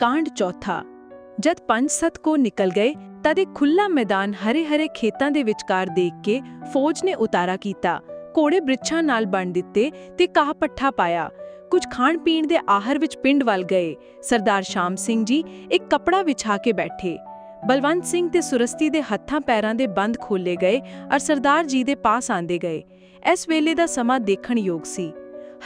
ਕਾਂਡ ਚੌਥਾ। ਜਦ ਪੰਜ ਸੱਤ ਕੋ ਨਿਕਲ ਗਏ ਤਦ ਇੱਕ ਖੁੱਲਾ ਮੈਦਾਨ ਹਰੇ ਹਰੇ ਖੇਤਾਂ ਦੇ ਵਿਚਕਾਰ ਦੇਖ ਕੇ ਫੌਜ ਨੇ ਉਤਾਰਾ ਕੀਤਾ। ਘੋੜੇ ਬ੍ਰਿਛਾਂ ਨਾਲ ਬੰਨ ਦਿੱਤੇ ਤੇ ਕਾਹ ਪੱਠਾ ਪਾਇਆ। ਕੁਝ ਖਾਣ ਪੀਣ ਦੇ ਆਹਰ ਵਿੱਚ ਪਿੰਡ ਵੱਲ ਗਏ। ਸਰਦਾਰ ਸ਼ਾਮ ਸਿੰਘ ਜੀ ਇੱਕ ਕਪੜਾ ਵਿਛਾ ਕੇ ਬੈਠੇ। ਬਲਵੰਤ ਸਿੰਘ ਤੇ ਸੁਰਸਤੀ ਦੇ ਹੱਥਾਂ ਪੈਰਾਂ ਦੇ ਬੰਦ ਖੋਲੇ ਗਏ ਔਰ ਸਰਦਾਰ ਜੀ ਦੇ ਪਾਸ ਆਂਦੇ ਗਏ। ਇਸ ਵੇਲੇ ਦਾ ਸਮਾਂ ਦੇਖਣ ਯੋਗ ਸੀ।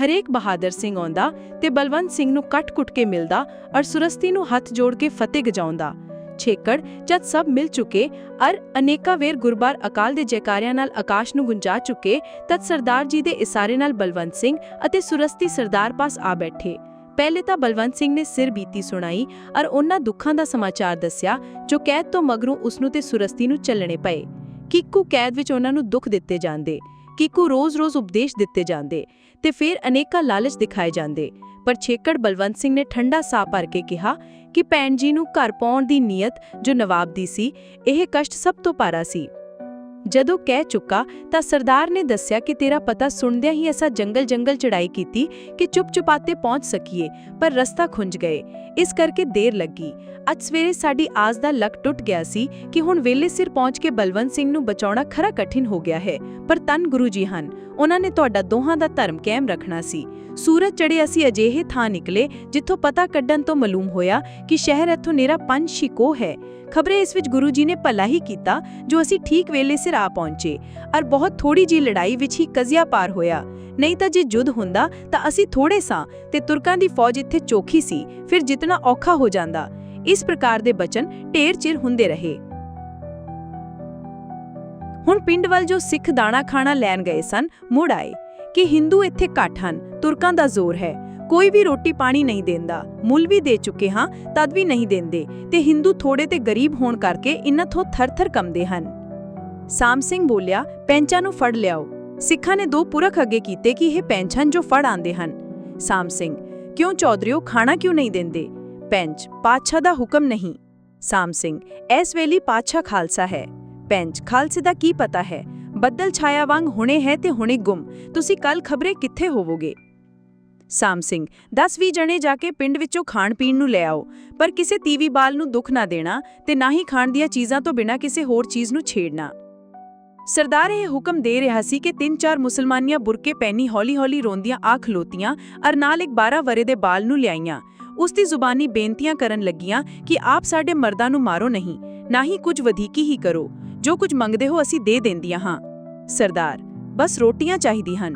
ਹਰੇਕ ਬਹਾਦਰ ਸਿੰਘ ਆਉਂਦਾ ਤੇ ਬਲਵੰਤ ਸਿੰਘ ਨੂੰ ਕੱਟ-ਕੁੱਟ ਕੇ ਮਿਲਦਾ ਔਰ ਸੁਰਸਤੀ ਨੂੰ ਹੱਥ ਜੋੜ ਕੇ ਫਤਿਹ ਗਜਾਉਂਦਾ। ਛੇਕੜ, ਜਦ ਸਭ ਮਿਲ ਚੁੱਕੇ, ਅਰ ਅਨੇਕਾਂ ਵੇਰ ਗੁਰਬਾਰ ਅਕਾਲ ਦੇ ਜੈਕਾਰਿਆਂ ਨਾਲ ਆਕਾਸ਼ ਨੂੰ ਗੁੰਜਾ ਚੁਕੇ, ਤਦ ਸਰਦਾਰ ਜੀ ਦੇ ਇਸ਼ਾਰੇ ਨਾਲ ਬਲਵੰਤ ਸਿੰਘ ਅਤੇ ਸੁਰਸਤੀ ਸਰਦਾਰ ਪਾਸ ਆ ਬੈਠੇ। ਪਹਿਲੇ ਤਾਂ ਬਲਵੰਤ ਸਿੰਘ ਨੇ ਸਿਰ ਬੀਤੀ ਸੁਣਾਈ ਔਰ ਉਹਨਾਂ ਦੁੱਖਾਂ ਦਾ ਸਮਾਚਾਰ ਦੱਸਿਆ, ਜੋ ਕੈਦ ਤੋਂ ਮਗਰੋਂ ਉਸ ਨੂੰ ਤੇ ਸੁਰਸਤੀ ਨੂੰ ਚੱਲਣੇ ਪਏ। ਕਿੱਕੂ ਕੈਦ ਵਿੱਚ ਉਹਨਾਂ ਨੂੰ ਦੁੱਖ ਦਿੱਤੇ ਜਾਂਦੇ। ਕਿੱਕੂ ਰੋਜ਼-ਰੋਜ਼ ਉਪਦੇਸ਼ ਦਿੱਤੇ ਜਾਂਦੇ ਤੇ ਫਿਰ ਅਨੇਕਾਂ ਲਾਲਚ ਦਿਖਾਏ ਜਾਂਦੇ। ਪਰ ਛੇਕੜ ਬਲਵੰਤ ਸਿੰਘ ਨੇ ਠੰਡਾ ਸਾਹ ਭਰ ਕੇ ਕਿਹਾ ਕਿ ਭੈਣ ਜੀ ਨੂੰ ਘਰ ਪਾਉਣ ਦੀ ਨੀਅਤ ਜੋ ਨਵਾਬ ਦੀ ਸੀ, ਇਹ ਕਸ਼ਟ ਸਭ ਤੋਂ ਪਾਰਾ ਸੀ। ਜਦੋਂ ਕਹਿ ਚੁੱਕਾ ਤਾਂ ਸਰਦਾਰ ਨੇ ਦੱਸਿਆ ਕਿ ਤੇਰਾ ਪਤਾ ਸੁਣਦਿਆਂ ਹੀ ਅਸਾਂ ਜੰਗਲ-ਜੰਗਲ ਚੜਾਈ ਕੀਤੀ ਕਿ ਚੁੱਪ-ਚੁਪਾਤੇ ਪਹੁੰਚ ਸਕੀਏ, ਪਰ ਰਸਤਾ ਖੁੰਝ ਗਏ। ਇਸ ਕਰਕੇ ਦੇਰ ਲੱਗੀ। ਅੱਜ ਸਵੇਰੇ ਸਾਡੀ ਆਸ ਦਾ ਲੱਕ ਟੁੱਟ ਗਿਆ ਸੀ ਕਿ ਹੁਣ ਵੇਲੇ ਸਿਰ ਪਹੁੰਚ ਕੇ ਬਲਵੰਤ ਸਿੰਘ ਨੂੰ ਬਚਾਉਣਾ ਖਰਾ ਕਠਿਨ ਹੋ ਗਿਆ ਹੈ। ਪਰ ਤਨ ਗੁਰੂ ਜੀ ਹਨ, ਉਹਨਾਂ ਨੇ ਤੁਹਾਡਾ ਦੋਹਾਂ ਦਾ ਧਰਮ ਕਾਇਮ ਰੱਖਣਾ ਸੀ। ਸੂਰਜ ਚੜੇ ਅਸੀਂ ਅਜਿਹੇ ਥਾਂ ਨਿਕਲੇ ਜਿੱਥੋਂ ਪਤਾ ਕੱਢਣ ਤੋਂ ਮਾਲੂਮ ਹੋਇਆ ਕਿ ਸ਼ਹਿਰ ਇੱਥੋਂ ਨੇਰਾ ਪੰਜ ਸ਼ਿਕੋ ਹੈ। ਖਬਰੇ ਇਸ ਵਿੱਚ ਗੁਰੂ ਜੀ ਨੇ ਭਲਾ ਹੀ ਕੀਤਾ ਜੋ ਅਸੀਂ ਠੀਕ ਵੇਲੇ ਸਿਰ ਆ ਪਹੁੰਚੇ। ਔਰ ਬਹੁਤ ਥੋੜੀ ਜੀ ਲੜਾਈ ਵਿੱਚ ਹੀ ਕਜ਼ਿਆ ਪਾਰ ਹੋਇਆ। ਨਹੀਂ ਤਾਂ ਜੇ ਜੁੱਧ ਹੁੰਦਾ, ਤਾਂ ਅਸੀਂ ਥੋੜੇ ਸਾਂ ਤੇ ਤੁਰਕਾਂ ਦੀ ਫੌਜ ਇੱਥੇ ਚੋਖੀ ਸੀ, ਫਿਰ ਜਿਤਨਾ ਔਖਾ ਹੋ ਜਾਂਦਾ। ਇਸ ਪ੍ਰਕਾਰ ਦੇ ਬਚਨ ਢੇਰ ਚਿਰ ਹੁੰਦੇ ਰਹੇ। ਹੁਣ ਪਿੰਡ ਵੱਲ ਜੋ ਸਿੱਖ ਦਾਣਾ ਖਾਣਾ ਲੈਣ ਗਏ ਸਨ, ਮੁੜ ਆਏ ਕਿ ਹਿੰਦੂ ਇੱਥੇ ਘੱਟ ਹਨ, ਤੁਰਕਾਂ ਦਾ ਜ਼ੋਰ ਹੈ। ਕੋਈ ਵੀ ਰੋਟੀ ਪਾਣੀ ਨਹੀਂ ਦਿੰਦਾ, ਮੁੱਲ ਵੀ ਦੇ ਚੁੱਕੇ ਹਾਂ, ਤਦ ਵੀ ਨਹੀਂ ਦਿੰਦੇ ਤੇ ਹਿੰਦੂ ਥੋੜੇ ਤੇ ਗਰੀਬ ਹੋਣ ਕਰਕੇ ਇਨ੍ਹਾਂ ਤੋਂ ਥਰ-ਥਰ ਕੰਮਦੇ ਹਨ। ਸਾਮ ਸਿੰਘ ਬੋਲਿਆ, ਪੈਂਚਾਂ ਨੂੰ ਫੜ ਲਿਆਓ। ਸਿੱਖਾਂ ਨੇ ਦੋ ਪੁਰਖ ਅੱਗੇ ਕੀਤੇ ਕਿ ਇਹ ਪੈਂਚਾਂ ਜੋ ਫੜ ਆਂਦੇ ਹਨ। ਸਾਮ ਸਿੰਘ, ਕਿਉਂ ਚੌਧਰੀਓ ਖਾਣਾ ਕਿਉਂ ਨਹੀਂ ਦਿੰਦੇ? ਪੈਂਚ ਪਾਤਸ਼ਾਹ ਦਾ ਹੁਕਮ ਨਹੀਂ। ਸਾਮ ਸਿੰਘ, ਇਸ ਵੇਲੇ ਪਾਤਸ਼ਾਹ ਖਾਲਸਾ ਹੈ। ਪੈਂਚ ਖਾਲਸੇ ਦਾ ਕੀ ਪਤਾ ਹੈ? ਬੱਦਲ ਛਾਇਆ ਵਾਂਗ ਹੁਣੇ ਹੈ ਤੇ ਹੁਣੇ ਗੁੰਮ। ਤੁਸੀਂ ਕੱਲ ਖਬਰੇ ਕਿੱਥੇ ਹੋਵੋਗੇ? ਸਾਮ ਸਿੰਘ 10-20 ਜਣੇ ਜਾ ਕੇ ਪਿੰਡ ਵਿੱਚੋਂ ਖਾਣ ਪੀਣ ਨੂੰ ਲੈ ਆਓ। ਪਰ ਕਿਸੇ ਤੀਵੀ ਬਾਲ ਨੂੰ ਦੁੱਖ ਨਾ ਦੇਣਾ ਤੇ ਨਾ ਹੀ ਖਾਣ ਦੀਆਂ ਚੀਜ਼ਾਂ ਤੋਂ ਬਿਨਾਂ ਕਿਸੇ ਹੋਰ ਚੀਜ਼ ਨੂੰ ਛੇੜਨਾ। ਸਰਦਾਰ ਇਹ ਹੁਕਮ ਦੇ ਰਿਹਾ ਸੀ ਕਿ ਤਿੰਨ ਚਾਰ ਮੁਸਲਮਾਨੀਆਂ ਬੁਰਕੇ ਪੈਣੀ ਹੌਲੀ-ਹੌਲੀ ਰੋਂਦੀਆਂ ਆ ਖਲੋਤੀਆਂ ਅਰ ਨਾਲ ਇੱਕ 12 ਵਰੇ ਦੇ ਬਾਲ ਨੂੰ ਲਿਆਈਆਂ। ਉਸ ਦੀ ਜ਼ੁਬਾਨੀ ਬੇਨਤੀਆਂ ਕਰਨ ਲੱਗੀਆਂ ਕਿ ਆਪ ਸਾਡੇ ਮਰਦਾਂ ਨੂੰ ਮਾਰੋ ਨਹੀਂ, ਨਾ ਹੀ ਕੁਝ ਵਧੀਕੀ ਹੀ ਕਰੋ। ਜੋ ਕੁਝ ਮੰਗਦੇ ਹੋ ਅਸੀਂ ਦੇ ਦਿੰਦੀਆਂ ਹਾਂ। ਸਰਦਾਰ, ਬਸ ਰੋਟੀਆਂ ਚਾਹੀਦੀ ਹਨ।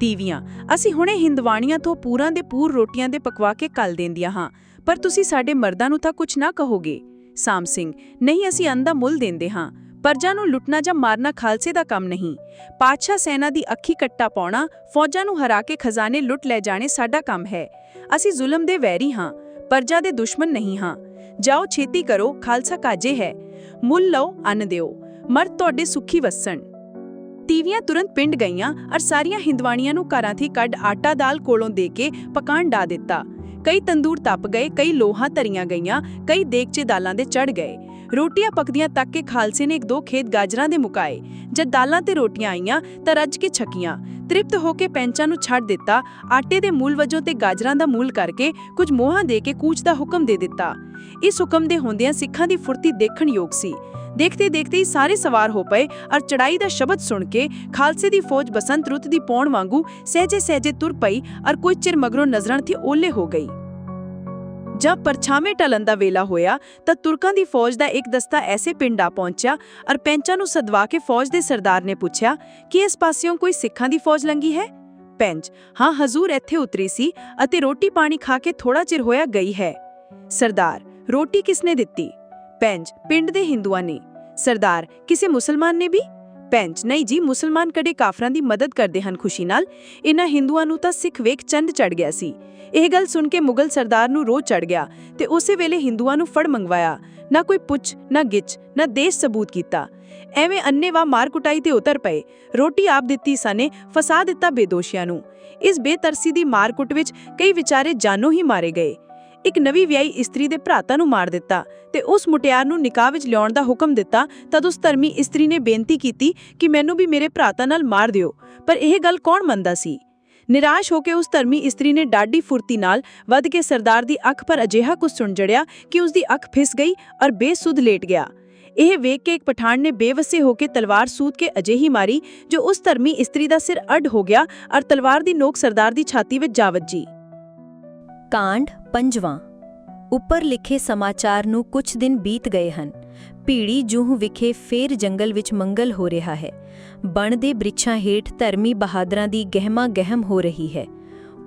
ਤੀਵੀਆਂ, ਅਸੀਂ ਹੁਣੇ ਹਿੰਦਵਾਣੀਆਂ ਤੋਂ ਪੂਰਾਂ ਦੇ ਪੂਰ ਰੋਟੀਆਂ ਦੇ ਪਕਵਾ ਕੇ ਕੱਲ ਦਿੰਦੀਆਂ ਹਾਂ, ਪਰ ਤੁਸੀਂ ਸਾਡੇ ਮਰਦਾਂ ਨੂੰ ਤਾਂ ਕੁਝ ਨਾ ਕਹੋਗੇ। ਸਾਮ ਸਿੰਘ, ਨਹੀਂ ਅਸੀਂ ਅੰਦਾ ਮੁੱਲ ਦਿੰਦੇ ਹਾਂ। ਪਰਜਾ ਨੂੰ ਲੁੱਟਣਾ ਜਾਂ ਮਾਰਨਾ ਖਾਲਸੇ ਦਾ ਕੰਮ ਨਹੀਂ। ਪਾਤਸ਼ਾਹ ਸੈਨਾ ਦੀ ਅੱਖੀ ਕੱਟਾ ਪਾਉਣਾ, ਫੌਜਾਂ ਨੂੰ ਹਰਾ ਕੇ ਖਜ਼ਾਨੇ ਲੁੱਟ ਲੈ ਜਾਣੇ ਸਾਡਾ ਕੰਮ ਹੈ। ਅਸੀਂ ਜ਼ੁਲਮ ਦੇ ਵੈਰੀ ਹਾਂ, ਪਰਜਾ ਦੇ ਦੁਸ਼ਮਣ ਨਹੀਂ ਹਾਂ। ਜਾਓ ਛੇਤੀ ਕਰੋ, ਖਾਲਸਾ ਕਾਜੇ ਹੈ। ਮੁੱਲ ਲਓ, ਅੰਨ ਦਿਓ। ਮਰਦ ਤੁਹਾਡੇ ਸੁਖੀ ਵਸਣ। ਤੀਵੀਆਂ ਤੁਰੰਤ ਪਿੰਡ ਗਈਆਂ ਅਰ ਸਾਰੀਆਂ ਹਿੰਦਵਾਣੀਆਂ ਨੂੰ ਘਰਾਂ ਥੀ ਕੱਢ ਆਟਾ ਦਾਲ ਕੋਲੋਂ ਦੇ ਕੇ ਪਕਾਣ ਡਾ ਦਿੱਤਾ। ਕਈ ਤੰਦੂਰ ਤਪ ਗਏ, ਕਈ ਲੋਹਾ ਧਰੀਆਂ ਗਈਆਂ, ਕਈ ਦੇਗਚੇ ਦਾਲਾਂ ਦੇ ਚੜ ਗਏ। ਰੋਟੀਆਂ ਪੱਕਦੀਆਂ ਤੱਕ ਕੇ ਖਾਲਸੇ ਨੇ ਇੱਕ ਦੋ ਖੇਤ ਗਾਜਰਾਂ ਦੇ ਮੁਕਾਏ। ਜਦ ਦਾਲਾਂ ਤੇ ਰੋਟੀਆਂ ਆਈਆਂ ਤਾਂ ਰੱਜ ਕੇ ਛਕੀਆਂ। ਤ੍ਰਿਪਤ ਹੋ ਕੇ ਪੈਂਚਾਂ ਨੂੰ ਛੱਡ ਦਿੱਤਾ। ਆਟੇ ਦੇ ਮੂਲ ਵਜੋਂ ਤੇ ਗਾਜਰਾਂ ਦਾ ਮੂਲ ਕਰਕੇ ਕੁਝ ਮੋਹਾਂ ਦੇ ਕੇ ਕੂਚ ਦਾ ਹੁਕਮ ਦੇ ਦਿੱਤਾ। ਇਸ ਹੁਕਮ ਦੇ ਹੁੰਦਿਆਂ ਸਿੱਖਾਂ ਦੀ ਫੁਰਤੀ ਦੇਖਣ ਯੋਗ ਸੀ। ਦੇਖਦੇ ਦੇਖਦੇ ਹੀ ਸਾਰੇ ਸਵਾਰ ਹੋ ਪਏ ਔਰ ਚੜਾਈ ਦਾ ਸ਼ਬਦ ਸੁਣ ਕੇ ਖਾਲਸੇ ਦੀ ਫੌਜ ਬਸੰਤ ਰੁੱਤ ਦੀ ਪੌਣ ਵਾਂਗੂ ਸਹਿਜੇ ਸਹਿਜੇ ਤੁਰ ਪਈ ਔਰ ਕੁਝ ਚਿਰ ਮਗਰੋਂ ਨਜ਼ਰਾਂ ਥੀ ਓਲੇ ਹੋ ਗਈ। ਜਦ ਪਰਛਾਵੇਂ ਟਲਨ ਦਾ ਵੇਲਾ ਹੋਇਆ ਤਾਂ ਤੁਰਕਾਂ ਦੀ ਫੌਜ ਦਾ ਇੱਕ ਦਸਤਾ ਐਸੇ ਪਿੰਡ ਆ ਪਹੁੰਚਿਆ ਔਰ ਪੈਂਚਾਂ ਨੂੰ ਸਦਵਾ ਕੇ ਫੌਜ ਦੇ ਸਰਦਾਰ ਨੇ ਪੁੱਛਿਆ, ਕਿ ਇਸ ਪਾਸਿਓਂ ਕੋਈ ਸਿੱਖਾਂ ਦੀ ਫੌਜ ਲੰਗੀ ਹੈ? ਪੈਂਚ, ਹਾਂ, ਹਜ਼ੂਰ ਇੱਥੇ ਉਤਰੀ ਸੀ ਅਤੇ ਰੋਟੀ ਪਾਣੀ ਖਾ ਕੇ ਥੋੜਾ ਚਿਰ ਹੋਇਆ ਗਈ ਹੈ। ਸਰਦਾਰ, ਰੋਟੀ ਕਿਸਨੇ ਦਿੱਤੀ? ਪੈਂਚ, ਪਿੰਡ ਦੇ ਹਿੰਦੂਆਂ ਨੇ। ਸਰਦਾਰ, ਕਿਸੇ ਮੁਸਲਮਾਨ ਨੇ ਵੀ? ਪੈਂਚ ਨਹੀਂ ਜੀ, ਮੁਸਲਮਾਨ ਕਦੇ ਕਾਫਰਾਂ ਦੀ ਮਦਦ ਕਰਦੇ ਹਨ ਖੁਸ਼ੀ ਨਾਲ। ਇਹਨਾਂ ਹਿੰਦੂਆਂ ਨੂੰ ਤਾਂ ਸਿੱਖ ਵੇਖ ਚੰਦ ਚੜ ਗਿਆ ਸੀ। ਇਹ ਗੱਲ ਸੁਣ ਕੇ ਮੁਗਲ ਸਰਦਾਰ ਨੂੰ ਰੋਹ ਚੜ ਗਿਆ ਤੇ ਉਸੇ ਵੇਲੇ ਹਿੰਦੂਆਂ ਨੂੰ ਫੜ ਮੰਗਵਾਇਆ। ਨਾ ਕੋਈ ਪੁੱਛ, ਨਾ ਗਿੱਛ, ਨਾ ਦੇਸ਼ ਸਬੂਤ ਕੀਤਾ। ਐਵੇਂ ਅੰਨੇਵਾ ਮਾਰ ਕੁਟਾਈ ਤੇ ਉਤਰ ਪਏ। ਰੋਟੀ ਆਪ ਦਿੱਤੀ ਸਨੇ, ਫਸਾ ਦਿੱਤਾ ਬੇਦੋਸ਼ੀਆਂ ਨੂੰ। ਇਸ ਬੇਤਰਸੀ ਦੀ ਮਾਰਕੁੱਟ ਵਿੱਚ ਕਈ ਵਿਚਾਰੇ ਜਾਨੋਂ ਹੀ ਮਾਰੇ ਗਏ। ਇੱਕ ਨਵੀਂ ਵਿਆਹੀ ਇਸਤਰੀ ਦੇ ਭਰਾਤਾ ਨੂੰ ਮਾਰ ਦਿੱਤਾ ਤੇ ਉਸ ਮੁਟਿਆਰ ਨੂੰ ਨਿਕਾਹ ਵਿੱਚ ਲਿਆਉਣ ਦਾ ਹੁਕਮ ਦਿੱਤਾ, ਤਦ ਉਸ ਧਰਮੀ ਇਸਤਰੀ ਨੇ ਬੇਨਤੀ ਕੀਤੀ ਕਿ ਮੈਨੂੰ ਵੀ ਮੇਰੇ ਭਰਾਤਾ ਨਾਲ ਮਾਰ ਦਿਓ। ਪਰ ਇਹ ਗੱਲ ਕੌਣ ਮੰਨਦਾ ਸੀ? ਨਿਰਾਸ਼ ਹੋ ਕੇ ਉਸ ਧਰਮੀ ਇਸਤਰੀ ਨੇ ਡਾਢੀ ਫੁਰਤੀ ਨਾਲ ਵੱਧ ਕੇ ਸਰਦਾਰ ਦੀ ਅੱਖ ਪਰ ਅਜਿਹਾ ਕੁਝ ਸੁਣ ਜੜਿਆ ਕਿ ਉਸ ਦੀ ਅੱਖ ਫਿਸ ਗਈ ਔਰ ਬੇਸੁੱਧ ਲੇਟ ਗਿਆ। ਇਹ ਵੇਖ ਕੇ ਇੱਕ ਪਠਾਨ ਨੇ ਬੇਵਸੇ ਹੋ ਕੇ ਤਲਵਾਰ ਸੂਤ ਕੇ ਅਜਿਹੀ ਮਾਰੀ ਜੋ ਉਸ ਧਰਮੀ ਇਸਤਰੀ ਦਾ ਸਿਰ ਅੱਡ ਹੋ ਗਿਆ ਔਰ ਤਲਵਾਰ ਦੀ ਨੋਕ ਸਰਦਾਰ ਦੀ ਛਾਤੀ ਵਿੱਚ ਜਾ ਵੱਜੀ। ਕਾਂਡ ਪੰਜਵਾਂ। ਉੱਪਰ ਲਿਖੇ ਸਮਾਚਾਰ ਨੂੰ ਕੁਝ ਦਿਨ ਬੀਤ ਗਏ ਹਨ। ਭੀੜੀ ਜੂਹ ਵਿਖੇ ਫੇਰ ਜੰਗਲ ਵਿੱਚ ਮੰਗਲ ਹੋ ਰਿਹਾ ਹੈ। ਬਣ ਦੇ ਬ੍ਰਿਛਾਂ ਹੇਠ ਧਰਮੀ ਬਹਾਦਰਾਂ ਦੀ ਗਹਿਮਾ ਗਹਿਮ ਹੋ ਰਹੀ ਹੈ।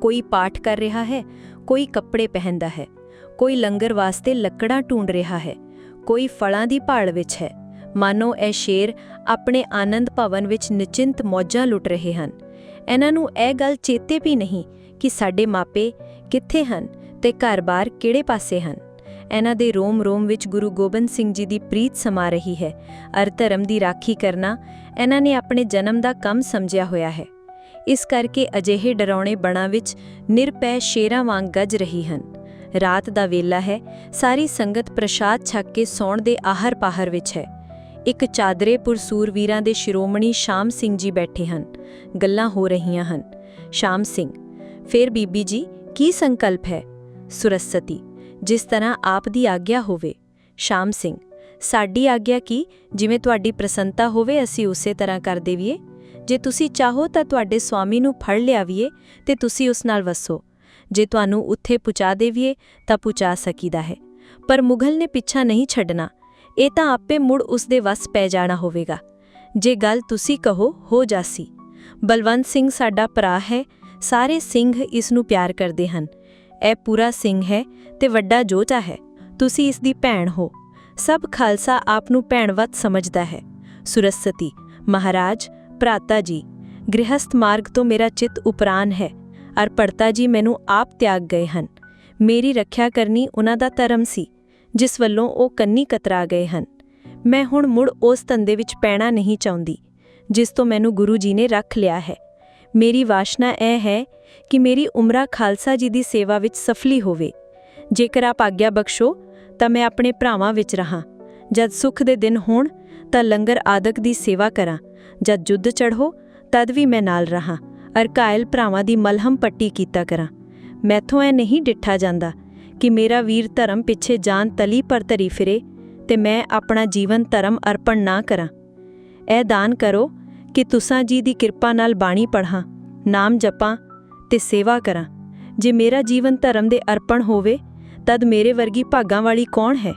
ਕੋਈ ਪਾਠ ਕਰ ਰਿਹਾ ਹੈ, ਕੋਈ ਕੱਪੜੇ ਪਹਿਨਦਾ ਹੈ। ਕੋਈ ਲੰਗਰ ਵਾਸਤੇ ਲੱਕੜਾਂ ਢੂੰਡ ਰਿਹਾ ਹੈ। ਕੋਈ ਫਲਾਂ ਦੀ ਭਾਲ ਵਿੱਚ ਹੈ। ਮਾਨੋ ਇਹ ਸ਼ੇਰ ਆਪਣੇ ਆਨੰਦ ਭਵਨ ਵਿੱਚ ਨਿਚਿੰਤ ਮੌਜਾਂ ਲੁੱਟ ਰਹੇ ਹਨ। ਇਹਨਾਂ ਨੂੰ ਇਹ ਗੱਲ ਚੇਤੇ ਵੀ ਨਹੀਂ ਕਿ ਸਾਡੇ ਮਾਪੇ ਕਿੱਥੇ ਹਨ ਤੇ ਘਰ-ਬਾਰ ਕਿਹੜੇ ਪਾਸੇ ਹਨ? ਇਹਨਾਂ ਦੇ ਰੋਮ-ਰੋਮ ਵਿੱਚ ਗੁਰੂ ਗੋਬਿੰਦ ਸਿੰਘ ਜੀ ਦੀ ਪ੍ਰੀਤ ਸਮਾ ਰਹੀ ਹੈ। ਅਰ ਧਰਮ ਦੀ ਰਾਖੀ ਕਰਨਾ ਇਹਨਾਂ ਨੇ ਆਪਣੇ ਜਨਮ ਦਾ ਕੰਮ ਸਮਝਿਆ ਹੋਇਆ ਹੈ। ਇਸ ਕਰਕੇ ਅਜਿਹੇ ਡਰਾਉਣੇ ਬਣਾ ਵਿੱਚ ਨਿਰਪੈ ਸ਼ੇਰਾਂ ਵਾਂਗ ਗੱਜ ਰਹੀ ਹਨ। ਰਾਤ ਦਾ ਵੇਲਾ ਹੈ, ਸਾਰੀ ਸੰਗਤ ਪ੍ਰਸ਼ਾਦ ਛੱਕ ਕੇ ਸੌਣ ਦੇ ਆਹਰ-ਪਾਹਰ ਵਿੱਚ ਹੈ। ਇੱਕ ਚਾਦਰੇ ਪੁਰਸੂਰ ਵੀਰਾਂ ਦੇ ਸ਼ਿਰੋਮਣੀ ਸ਼ਾਮ ਸਿੰਘ ਜੀ ਬੈਠੇ ਹਨ। ਗੱਲਾਂ ਹੋ ਰਹੀਆਂ ਹਨ। ਸ਼ਾਮ ਸਿੰਘ, ਫਿਰ ਬੀਬੀ ਜੀ ਕੀ ਸੰਕਲਪ ਹੈ? ਸੁਰਸਤੀ, ਜਿਸ ਤਰ੍ਹਾਂ ਆਪ ਦੀ ਆਗਿਆ ਹੋਵੇ। ਸ਼ਾਮ ਸਿੰਘ, ਸਾਡੀ ਆਗਿਆ ਕੀ? ਜਿਵੇਂ ਤੁਹਾਡੀ ਪ੍ਰਸੰਨਤਾ ਹੋਵੇ, ਅਸੀਂ ਉਸੇ ਤਰ੍ਹਾਂ ਕਰ ਦੇਵੀਏ। ਜੇ ਤੁਸੀਂ ਚਾਹੋ ਤਾਂ ਤੁਹਾਡੇ ਸਵਾਮੀ ਨੂੰ ਫੜ ਲਿਆਵੀਏ ਤੇ ਤੁਸੀਂ ਉਸ ਨਾਲ ਵਸੋ। ਜੇ ਤੁਹਾਨੂੰ ਉੱਥੇ ਪੁਚਾ ਦੇਵੀਏ ਤਾਂ ਪੁਚਾ ਸਕੀਦਾ ਹੈ। ਪਰ ਮੁਗਲ ਨੇ ਪਿੱਛਾ ਨਹੀਂ ਛੱਡਣਾ। ਇਹ ਤਾਂ ਆਪੇ ਮੁੜ ਉਸ ਦੇ ਵਸ ਪੈ ਜਾਣਾ ਹੋਵੇਗਾ। ਜੇ ਗੱਲ ਤੁਸੀਂ ਕਹੋ, ਹੋ ਜਾਸੀ। ਬਲਵੰਤ ਸਿੰਘ ਸਾਡਾ ਭਰਾ ਹੈ ਸਾਰੇ ਸਿੰਘ ਇਸ ਨੂੰ ਪਿਆਰ ਕਰਦੇ ਹਨ। ਇਹ ਪੂਰਾ ਸਿੰਘ ਹੈ ਤੇ ਵੱਡਾ ਜੋਚਾ ਹੈ। ਤੁਸੀਂ ਇਸ ਦੀ ਭੈਣ ਹੋ। ਸਭ ਖਾਲਸਾ ਆਪ ਨੂੰ ਭੈਣਵਤ ਸਮਝਦਾ ਹੈ। ਸੁਰਸਤੀ, ਮਹਾਰਾਜ, ਭਰਾਤਾ ਜੀ, ਗ੍ਰਹਸਥ ਮਾਰਗ ਤੋਂ ਮੇਰਾ ਚਿੱਤ ਉਪਰਾਨ ਹੈ। ਅਰ ਪੜਤਾ ਜੀ ਮੈਨੂੰ ਆਪ ਤਿਆਗ ਗਏ ਹਨ। ਮੇਰੀ ਰੱਖਿਆ ਕਰਨੀ ਉਹਨਾਂ ਦਾ ਧਰਮ ਸੀ, ਜਿਸ ਵੱਲੋਂ ਉਹ ਕੰਨੀ ਕਤਰਾ ਗਏ ਹਨ। ਮੈਂ ਹੁਣ ਮੁੜ ਉਸ ਧੰਦੇ ਵਿੱਚ ਪੈਣਾ ਨਹੀਂ ਚਾਹੁੰਦੀ, ਜਿਸ ਤੋਂ ਮੈਨੂੰ ਗੁਰੂ ਜੀ ਨੇ ਰੱਖ ਲਿਆ ਹੈ। ਮੇਰੀ ਵਾਸ਼ਨਾ ਇਹ ਹੈ ਕਿ ਮੇਰੀ ਉਮਰਾ ਖਾਲਸਾ ਜੀ ਦੀ ਸੇਵਾ ਵਿੱਚ ਸਫਲੀ ਹੋਵੇ। ਜੇਕਰ ਆਪ ਆਗਿਆ ਬਖਸ਼ੋ, ਤਾਂ ਮੈਂ ਆਪਣੇ ਭਰਾਵਾਂ ਵਿੱਚ ਰਹਾ। ਜਦ ਸੁਖ ਦੇ ਦਿਨ ਹੋਣ, ਤਾਂ ਲੰਗਰ ਆਦਕ ਦੀ ਸੇਵਾ ਕਰਾਂ। ਜਦ ਜੁੱਧ ਚੜ੍ਹੋ, ਤਦ ਵੀ ਮੈਂ ਨਾਲ ਰਹਾ, ਅਰ ਕਾਇਲ ਭਰਾਵਾਂ ਦੀ ਮਲਹਮ ਪੱਟੀ ਕੀਤਾ ਕਰਾਂ। ਮੈਥੋਂ ਇਹ ਨਹੀਂ ਡਿੱਠਾ ਜਾਂਦਾ ਕਿ ਮੇਰਾ ਵੀਰ ਧਰਮ ਪਿੱਛੇ ਜਾਨ ਤਲੀ ਪਰ ਧਰੀ ਫਿਰੇ, ਤੇ ਮੈਂ ਆਪਣਾ ਜੀਵਨ ਧਰਮ ਅਰਪਣ ਨਾ ਕਰਾਂ। ਇਹ ਦਾਨ ਕਰੋ ਕਿ ਤੁਸਾਂ ਜੀ ਦੀ ਕਿਰਪਾ ਨਾਲ ਬਾਣੀ ਪੜ੍ਹਾਂ, ਨਾਮ ਜਪਾਂ ਤੇ ਸੇਵਾ ਕਰਾਂ। ਜੇ ਮੇਰਾ ਜੀਵਨ ਧਰਮ ਦੇ ਅਰਪਣ ਹੋਵੇ, ਤਦ ਮੇਰੇ ਵਰਗੀ ਭਾਗਾਂ ਵਾਲੀ ਕੌਣ ਹੈ?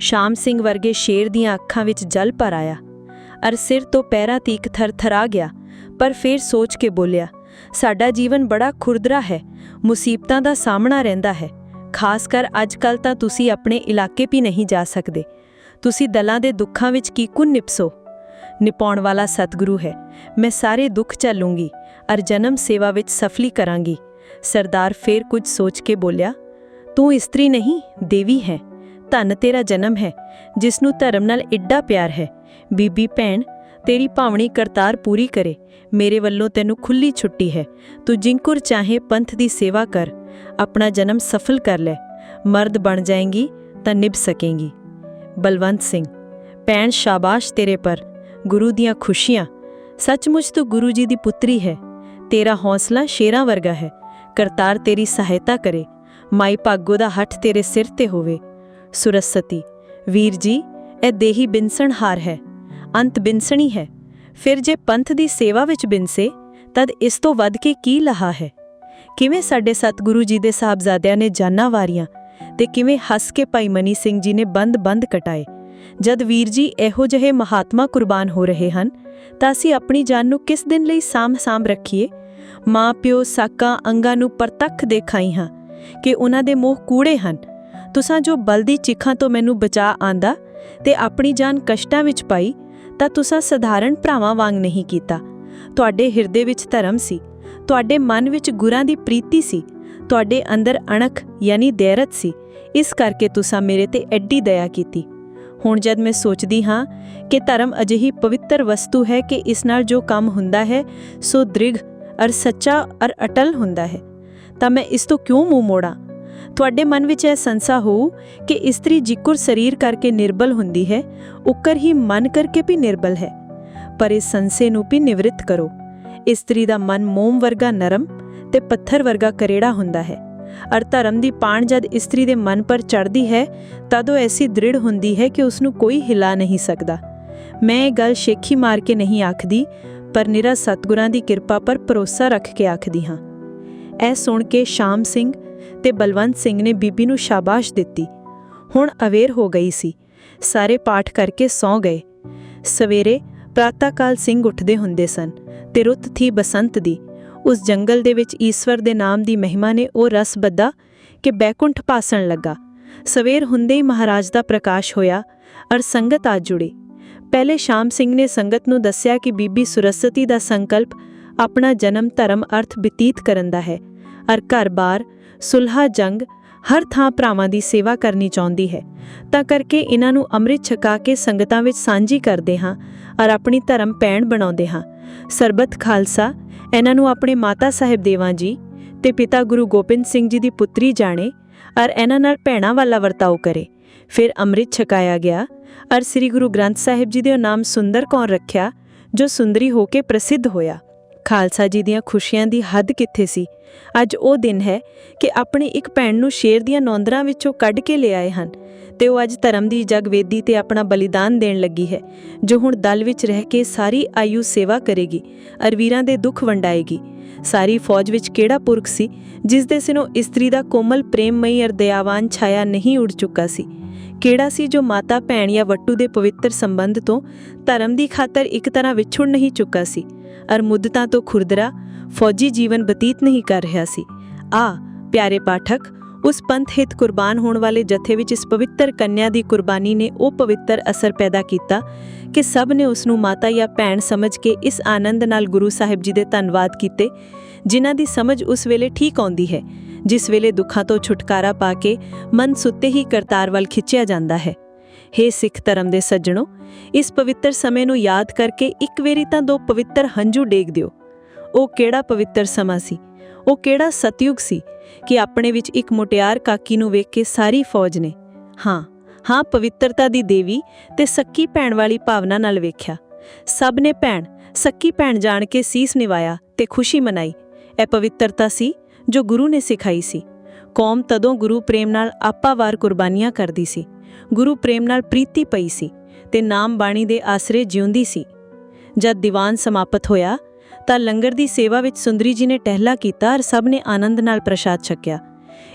ਸ਼ਾਮ ਸਿੰਘ ਵਰਗੇ ਸ਼ੇਰ ਦੀਆਂ ਅੱਖਾਂ ਵਿੱਚ ਜਲ ਭਰ ਆਇਆ। ਅਰ ਸਿਰ ਤੋਂ ਪੈਰਾਂ ਤੀਕ ਥਰਥਰਾ ਗਿਆ, ਪਰ ਫਿਰ ਸੋਚ ਕੇ ਬੋਲਿਆ, ਸਾਡਾ ਜੀਵਨ ਬੜਾ ਖੁਰਦਰਾ ਹੈ, ਮੁਸੀਬਤਾਂ ਦਾ ਸਾਹਮਣਾ ਰਹਿੰਦਾ ਹੈ। ਖਾਸ ਕਰ ਅੱਜ-ਕੱਲ ਤਾਂ ਤੁਸੀਂ ਆਪਣੇ ਇਲਾਕੇ ਵੀ ਨਹੀਂ ਜਾ ਸਕਦੇ। ਤੁਸੀਂ ਦਲਾਂ ਦੇ ਦੁੱਖਾਂ ਵਿੱਚ ਕੀ ਕੀਕੁਨ ਨਿਪਸੋ? ਨਿਪਾਉਣ ਵਾਲਾ ਸਤਿਗੁਰੂ ਹੈ। ਮੈਂ ਸਾਰੇ ਦੁੱਖ ਝੱਲੂੰਗੀ ਅਰ ਜਨਮ ਸੇਵਾ ਵਿੱਚ ਸਫਲੀ ਕਰਾਂਗੀ। ਸਰਦਾਰ ਫੇਰ ਕੁਝ ਸੋਚ ਕੇ ਬੋਲਿਆ, ਤੂੰ ਇਸਤਰੀ ਨਹੀਂ, ਦੇਵੀ ਹੈ। ਧਨ ਤੇਰਾ ਜਨਮ ਹੈ, ਜਿਸ ਨੂੰ ਧਰਮ ਨਾਲ ਇੱਡਾ ਪਿਆਰ ਹੈ। ਬੀਬੀ ਭੈਣ, ਤੇਰੀ ਭਾਵਣੀ ਕਰਤਾਰ ਪੂਰੀ ਕਰੇ। ਮੇਰੇ ਵੱਲੋਂ ਤੈਨੂੰ ਖੁੱਲੀ ਛੁੱਟੀ ਹੈ। ਤੂੰ ਜਿੰਕੁਰ ਚਾਹੇ ਪੰਥ ਦੀ ਸੇਵਾ ਕਰ, ਆਪਣਾ ਜਨਮ ਸਫਲ ਕਰ ਲੈ। ਮਰਦ ਬਣ ਜਾਏਂਗੀ ਤਾਂ ਨਿਭ ਸਕੇਂਗੀ। ਬਲਵੰਤ ਸਿੰਘ, ਭੈਣ ਸ਼ਾਬਾਸ਼ ਤੇਰੇ ਪਰ। ਗੁਰੂ ਦੀਆਂ ਖੁਸ਼ੀਆਂ। ਸੱਚਮੁੱਚ ਤੂੰ ਗੁਰੂ ਜੀ ਦੀ ਪੁੱਤਰੀ ਹੈ। ਤੇਰਾ ਹੌਸਲਾ ਸ਼ੇਰਾਂ ਵਰਗਾ ਹੈ। ਕਰਤਾਰ ਤੇਰੀ ਸਹਾਇਤਾ ਕਰੇ। ਮਾਈ ਭਾਗੋ ਦਾ ਹੱਥ ਤੇਰੇ ਸਿਰ ਤੇ ਹੋਵੇ। ਸੁਰਸਤੀ, ਵੀਰ ਜੀ, ਇਹ ਦੇਹੀ ਬਿੰਸਣ ਹਾਰ ਹੈ। ਅੰਤ ਬਿੰਸਣੀ ਹੈ। ਫਿਰ ਜੇ ਪੰਥ ਦੀ ਸੇਵਾ ਵਿੱਚ ਬਿੰਸੇ ਤਦ ਇਸ ਤੋਂ ਵੱਧ ਕੇ ਕੀ ਲਹਾ ਹੈ? ਕਿਵੇਂ ਸਾਡੇ ਸਤਿਗੁਰੂ ਜੀ ਦੇ ਸਾਹਿਬਜ਼ਾਦਿਆਂ ਨੇ ਜਾਨਾਂ ਵਾਰੀਆਂ ਤੇ ਕਿਵੇਂ ਹੱਸ ਕੇ ਭਾਈ ਮਨੀ ਸਿੰਘ ਜੀ ਨੇ ਬੰਦ-ਬੰਦ ਕਟਾਏ? ਜਦ ਵੀਰ ਜੀ ਇਹੋ ਜਿਹੇ ਮਹਾਤਮਾ ਕੁਰਬਾਨ ਹੋ ਰਹੇ ਹਨ, ਤਾਂ ਅਸੀਂ ਆਪਣੀ ਜਾਨ ਨੂੰ ਕਿਸ ਦਿਨ ਲਈ ਸਾਂਭ-ਸਾਂਭ ਰੱਖੀਏ? ਮਾਂ, ਪਿਓ, ਸਾਕਾਂ, ਅੰਗਾਂ ਨੂੰ ਪ੍ਰਤੱਖ ਦੇਖਾਈ ਹਾਂ ਕਿ ਉਹਨਾਂ ਦੇ ਮੋਹ ਕੂੜੇ ਹਨ। ਤੁਸਾਂ ਜੋ ਬਲਦੀ ਚਿੱਖਾਂ ਤੋਂ ਮੈਨੂੰ ਬਚਾ ਆਂਦਾ ਤੇ ਆਪਣੀ ਜਾਨ ਕਸ਼ਟਾਂ ਵਿੱਚ ਪਾਈ, ਤਾਂ ਤੁਸਾਂ ਸਧਾਰਨ ਭਰਾਵਾਂ ਵਾਂਗ ਨਹੀਂ ਕੀਤਾ। ਤੁਹਾਡੇ ਹਿਰਦੇ ਵਿੱਚ ਧਰਮ ਸੀ, ਤੁਹਾਡੇ ਮਨ ਵਿੱਚ ਗੁਰਾਂ ਦੀ ਪ੍ਰੀਤੀ ਸੀ, ਤੁਹਾਡੇ ਅੰਦਰ ਅਣਖ, ਯਾਨੀ ਦੈਰਤ ਸੀ। ਇਸ ਕਰਕੇ ਤੁਸਾਂ ਮੇਰੇ ਤੇ ਐਡੀ ਦਇਆ ਕੀਤੀ। ਹੁਣ ਜਦ ਮੈਂ ਸੋਚਦੀ ਹਾਂ ਕਿ ਧਰਮ ਅਜਿਹੀ ਪਵਿੱਤਰ ਵਸਤੂ ਹੈ ਕਿ ਇਸ ਨਾਲ ਜੋ ਕੰਮ ਹੁੰਦਾ ਹੈ, ਸੋ ਦ੍ਰਿਗ ਅਰ ਸੱਚਾ ਅਰ ਅਟਲ ਹੁੰਦਾ ਹੈ, ਤਾਂ ਮੈਂ ਇਸ ਤੋਂ ਕਿਉਂ ਮੂੰਹ ਮੋੜਾਂ? ਤੁਹਾਡੇ ਮਨ ਵਿੱਚ ਇਹ ਸੰਸਾ ਹੋ ਕਿ ਇਸਤਰੀ ਜਿਕੁਰ ਸਰੀਰ ਕਰਕੇ ਨਿਰਬਲ ਹੁੰਦੀ ਹੈ, ਉਕਰ ਹੀ ਮਨ ਕਰਕੇ ਵੀ ਨਿਰਬਲ ਹੈ, ਪਰ ਇਸ ਸੰਸੇ ਨੂੰ ਵੀ ਨਿਵ੍ਰਿਤ ਕਰੋ। ਇਸਤਰੀ ਦਾ ਮਨ ਮੋਮ ਵਰਗਾ ਨਰਮ ਤੇ ਪੱਥਰ ਵਰਗਾ ਕਰੇੜਾ ਹੁੰਦਾ ਹੈ। ਅਰ ਧਰਮ ਦੀ ਪਾਣ ਜਦ ਇਸਤਰੀ ਦੇ ਮਨ ਪਰ ਚੜਦੀ ਹੈ, ਤਦ ਉਹ ਐਸੀ ਦ੍ਰਿੜ ਹੁੰਦੀ ਹੈ ਕਿ ਉਸ ਨੂੰ ਕੋਈ ਹਿਲਾ ਨਹੀਂ ਸਕਦਾ। ਮੈਂ ਇਹ ਗੱਲ ਸ਼ੇਖੀ ਮਾਰ ਕੇ ਨਹੀਂ ਆਖਦੀ, ਪਰ ਨਿਰਾ ਸਤਗੁਰਾਂ ਦੀ ਕਿਰਪਾ ਪਰ ਭਰੋਸਾ ਰੱਖ ਕੇ ਆਖਦੀ ਹਾਂ। ਇਹ ਸੁਣ ਕੇ ਸ਼ਾਮ ਸਿੰਘ ਤੇ ਬਲਵੰਤ ਸਿੰਘ ਨੇ ਬੀਬੀ ਨੂੰ ਸ਼ਾਬਾਸ਼ ਦਿੱਤੀ। ਹੁਣ ਅਵੇਰ ਹੋ ਗਈ ਸੀ। ਸਾਰੇ ਪਾਠ ਕਰਕੇ ਸੌਂ ਗਏ। ਸਵੇਰੇ ਪ੍ਰਾਤਕਾਲ ਸਿੰਘ ਉੱਠਦੇ ਹੁੰਦੇ ਸਨ ਤੇ ਰੁੱਤ ਥੀ ਬਸੰਤ ਦੀ। ਉਸ ਜੰਗਲ ਦੇ ਵਿੱਚ ਈਸ਼ਵਰ ਦੇ ਨਾਮ ਦੀ ਮਹਿਮਾ ਨੇ ਉਹ ਰਸ ਬੱਦਾ ਕਿ ਬੈਕੁੰਠ ਪਾਸਣ ਲੱਗਾ। ਸਵੇਰ ਹੁੰਦੇ ਹੀ ਮਹਾਰਾਜ ਦਾ ਪ੍ਰਕਾਸ਼ ਹੋਇਆ ਅਰ ਸੰਗਤ ਆ ਜੁੜੀ। ਪਹਿਲੇ ਸ਼ਾਮ ਸਿੰਘ ਨੇ ਸੰਗਤ ਨੂੰ ਦੱਸਿਆ ਕਿ ਬੀਬੀ ਸੁਰਸਤੀ ਦਾ ਸੰਕਲਪ ਆਪਣਾ ਜਨਮ ਧਰਮ ਅਰਥ ਬਤੀਤ ਕਰਨ ਦਾ ਹੈ ਅਰ ਘਰ-ਬਾਰ ਸੁਲਹਾ ਜੰਗ ਹਰ ਥਾਂ ਭਰਾਵਾਂ ਦੀ ਸੇਵਾ ਕਰਨੀ ਚਾਹੁੰਦੀ ਹੈ। ਤਾਂ ਕਰਕੇ ਇਹਨਾਂ ਨੂੰ ਅੰਮ੍ਰਿਤ ਛਕਾ ਕੇ ਸੰਗਤਾਂ ਵਿੱਚ ਸਾਂਝੀ ਕਰਦੇ ਹਾਂ ਔਰ ਆਪਣੀ ਧਰਮ ਪੈਣ ਬਣਾਉਂਦੇ ਹਾਂ। ਸਰਬਤ ਖਾਲਸਾ ਇਹਨਾਂ ਨੂੰ ਆਪਣੇ ਮਾਤਾ ਸਾਹਿਬ ਦੇਵਾਂ ਜੀ ਤੇ ਪਿਤਾ ਗੁਰੂ ਗੋਬਿੰਦ ਸਿੰਘ ਜੀ ਦੀ ਪੁੱਤਰੀ ਜਾਣੇ ਔਰ ਇਹਨਾਂ ਨਾਲ ਭੈਣਾਂ ਵਾਲਾ ਵਰਤਾਓ ਕਰੇ। ਫਿਰ ਅੰਮ੍ਰਿਤ ਛਕਾਇਆ ਗਿਆ ਔਰ ਸ੍ਰੀ ਗੁਰੂ ਗ੍ਰੰਥ ਸਾਹਿਬ ਜੀ ਦੇ ਨਾਮ ਸੁੰਦਰ ਕੌਰ ਰੱਖਿਆ, ਜੋ ਸੁੰਦਰੀ ਹੋ ਕੇ ਪ੍ਰਸਿੱਧ ਹੋਇਆ। ਖਾਲਸਾ ਜੀ ਦੀਆਂ ਖੁਸ਼ੀਆਂ ਦੀ ਹੱਦ ਕਿੱਥੇ ਸੀ? ਅੱਜ ਉਹ ਦਿਨ ਹੈ ਕਿ ਆਪਣੀ ਇੱਕ ਭੈਣ ਨੂੰ ਸ਼ੇਰ ਦੀਆਂ ਨੌਂਦਰਾਂ ਵਿੱਚੋਂ ਕੱਢ ਕੇ ਲਿਆਏ ਹਨ ਤੇ ਉਹ ਅੱਜ ਧਰਮ ਦੀ ਜਗਵੇਦੀ ਤੇ ਆਪਣਾ ਬਲੀਦਾਨ ਦੇਣ ਲੱਗੀ ਹੈ, ਜੋ ਹੁਣ ਦਲ ਵਿੱਚ ਰਹਿ ਕੇ ਸਾਰੀ ਆਯੂ ਸੇਵਾ ਕਰੇਗੀ, ਅਰਵੀਰਾਂ ਦੇ ਦੁੱਖ ਵੰਡਾਏਗੀ। ਸਾਰੀ ਫੌਜ ਵਿੱਚ ਕਿਹੜਾ ਪੁਰਖ ਸੀ ਜਿਸ ਦੇ ਸਿਨੋਂ ਇਸਤਰੀ ਦਾ ਕੋਮਲ ਪ੍ਰੇਮਮਈ ਅਰ ਦਇਆਵਾਨ ਛਾਇਆ ਨਹੀਂ ਉੜ ਚੁੱਕਾ ਸੀ? ਕਿਹੜਾ ਸੀ ਜੋ ਮਾਤਾ, ਭੈਣ ਜਾਂ ਵੱਟੂ ਦੇ ਪਵਿੱਤਰ ਸੰਬੰਧ ਤੋਂ ਧਰਮ ਦੀ ਖਾਤਰ ਇੱਕ ਤਰ੍ਹਾਂ ਵਿਛੁੜ ਨਹੀਂ ਚੁੱਕਾ ਸੀ, ਅਰ ਮੁੱਦਤਾਂ ਤੋਂ ਖੁਰਦਰਾ, ਫੌਜੀ ਜੀਵਨ ਬਤੀਤ ਨਹੀਂ ਕਰ ਰਿਹਾ ਸੀ। ਆ, ਪਿਆਰੇ ਪਾਠਕ, ਉਸ ਪੰਥ ਹਿਤ ਕੁਰਬਾਨ ਹੋਣ ਵਾਲੇ ਜਥੇ ਵਿੱਚ ਇਸ ਪਵਿੱਤਰ ਕੰਨਿਆ ਦੀ ਕੁਰਬਾਨੀ ਨੇ ਉਹ ਪਵਿੱਤਰ ਅਸਰ ਪੈਦਾ ਕੀਤਾ ਕਿ ਸਭ ਨੇ ਉਸ ਨੂੰ ਮਾਤਾ ਜਾਂ ਭੈਣ ਸਮਝ ਕੇ ਇਸ ਆਨੰਦ ਨਾਲ ਗੁਰੂ ਸਾਹਿਬ ਜੀ ਦੇ ਧੰਨਵਾਦ ਕੀਤੇ, ਜਿਨ੍ਹਾਂ ਦੀ ਸਮਝ ਉਸ ਵੇਲੇ ਠੀਕ ਆਉਂਦੀ ਹੈ। ਜਿਸ ਵੇਲੇ ਦੁੱਖਾਂ ਤੋਂ ਛੁਟਕਾਰਾ ਪਾ ਕੇ ਮਨ ਸੁੱਤੇ ਹੀ ਕਰਤਾਰ ਵੱਲ ਖਿੱਚਿਆ ਜਾਂਦਾ ਹੈ। ਹੇ ਸਿੱਖ ਧਰਮ ਦੇ ਸੱਜਣੋ, ਇਸ ਪਵਿੱਤਰ ਸਮੇਂ ਨੂੰ ਯਾਦ ਕਰਕੇ ਇੱਕ ਵੇਰੀ ਤਾਂ ਦੋ ਪਵਿੱਤਰ ਹੰਝੂ ਡੇਗ ਦਿਓ। ਉਹ ਕਿਹੜਾ ਪਵਿੱਤਰ ਸਮਾਂ ਸੀ? ਉਹ ਕਿਹੜਾ ਸਤਯੁਗ ਸੀ ਕਿ ਆਪਣੇ ਵਿੱਚ ਇੱਕ ਮੁਟਿਆਰ ਕਾਕੀ ਨੂੰ ਵੇਖ ਕੇ ਸਾਰੀ ਫੌਜ ਨੇ, ਹਾਂ ਹਾਂ ਪਵਿੱਤਰਤਾ ਦੀ ਦੇਵੀ ਤੇ ਸੱਕੀ ਭੈਣ ਵਾਲੀ ਭਾਵਨਾ ਨਾਲ ਵੇਖਿਆ। ਸਭ ਨੇ ਭੈਣ, ਸੱਕੀ ਭੈਣ ਜਾਣ ਕੇ ਸੀਸ ਨਿਵਾਇਆ ਤੇ ਖੁਸ਼ੀ ਮਨਾਈ। ਇਹ ਪਵਿੱਤਰਤਾ ਸੀ ਜੋ ਗੁਰੂ ਨੇ ਸਿਖਾਈ ਸੀ। ਕੌਮ ਤਦੋਂ ਗੁਰੂ ਪ੍ਰੇਮ ਨਾਲ ਆਪਾਵਾਰ ਕੁਰਬਾਨੀਆਂ ਕਰਦੀ ਸੀ। ਗੁਰੂ ਪ੍ਰੇਮ ਨਾਲ ਪ੍ਰੀਤੀ ਪਈ ਸੀ ਤੇ ਨਾਮ ਬਾਣੀ ਦੇ ਆਸਰੇ ਜਿਉਂਦੀ ਸੀ। ਜਦ ਦੀਵਾਨ ਸਮਾਪਤ ਹੋਇਆ, ਤਾਂ ਲੰਗਰ ਦੀ ਸੇਵਾ ਵਿੱਚ ਸੁੰਦਰੀ ਜੀ ਨੇ ਟਹਿਲਾ ਕੀਤਾ ਔਰ ਸਭ ਨੇ ਆਨੰਦ ਨਾਲ ਪ੍ਰਸ਼ਾਦ ਛਕਿਆ।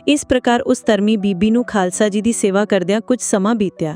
ਇਸ ਪ੍ਰਕਾਰ ਉਸ ਧਰਮੀ ਬੀਬੀ ਨੂੰ ਖਾਲਸਾ ਜੀ ਦੀ ਸੇਵਾ ਕਰਦਿਆਂ ਕੁਝ ਸਮਾਂ ਬੀਤਿਆ।